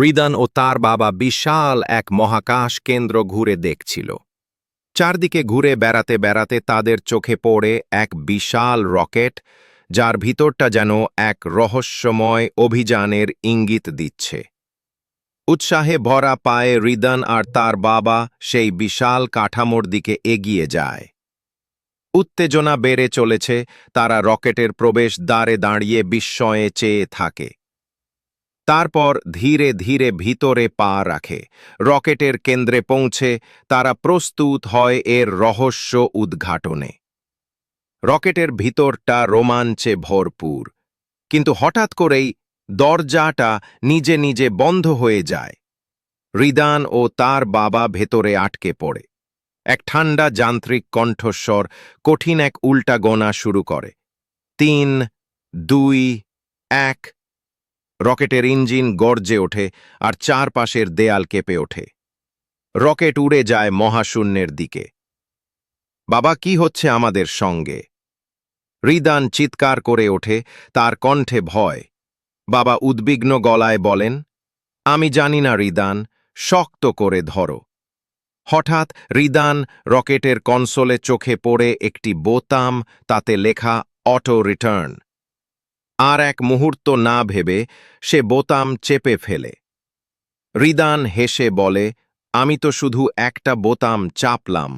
রিদান ও তার বাবা বিশাল এক মহাকাশ কেন্দ্র ঘুরে দেখছিল। চারদিকে ঘুরে বেড়াতে বেড়াতে তাদের চোখে পড়ে এক বিশাল রকেট, যার ভিতরটা যেন এক রহস্যময় অভিযানের ইঙ্গিত দিচ্ছে। উৎসাহে ভরা পায়ে রিদান আর তার বাবা সেই বিশাল কাঠামোর দিকে এগিয়ে যায়। উত্তেজনা বেড়ে চলেছে, তারা রকেটের প্রবেশ দ্বারে দাঁড়িয়ে বিস্ময়ে চেয়ে থাকে। তারপর ধীরে ধীরে ভিতরে পা রাখে। রকেটের কেন্দ্রে পৌঁছে তারা প্রস্তুত হয় এর রহস্য উদ্ঘাটনে। রকেটের ভিতরটা রোমাঞ্চে ভরপুর। কিন্তু হঠাৎ করেই দরজাটা নিজে নিজে বন্ধ হয়ে যায়। রিদান ও তার বাবা ভেতরে আটকে পড়ে। এক ঠান্ডা যান্ত্রিক কণ্ঠস্বর কঠিন এক উল্টা গোনা শুরু করে। তিন, দুই, এক রকেটের ইঞ্জিন গর্জে ওঠে আর চারপাশের দেয়াল কেঁপে ওঠে। রকেট উড়ে যায় মহাশূন্যের দিকে। বাবা, কি হচ্ছে আমাদের সঙ্গে? রিদান চিৎকার করে ওঠে, তার কণ্ঠে ভয়। বাবা উদ্বিগ্ন গলায় বলেন, আমি জানি না রিদান, শক্ত করে ধরো। হঠাৎ রিদান রকেটের কনসোলে চোখে পড়ে একটি বোতাম, তাতে লেখা অটো রিটার্ন। আর এক মুহূর্ত না ভেবে সে বোতাম চেপে ফেলে। রিদান হেসে বলে, আমি তো শুধু একটা বোতাম চাপলাম।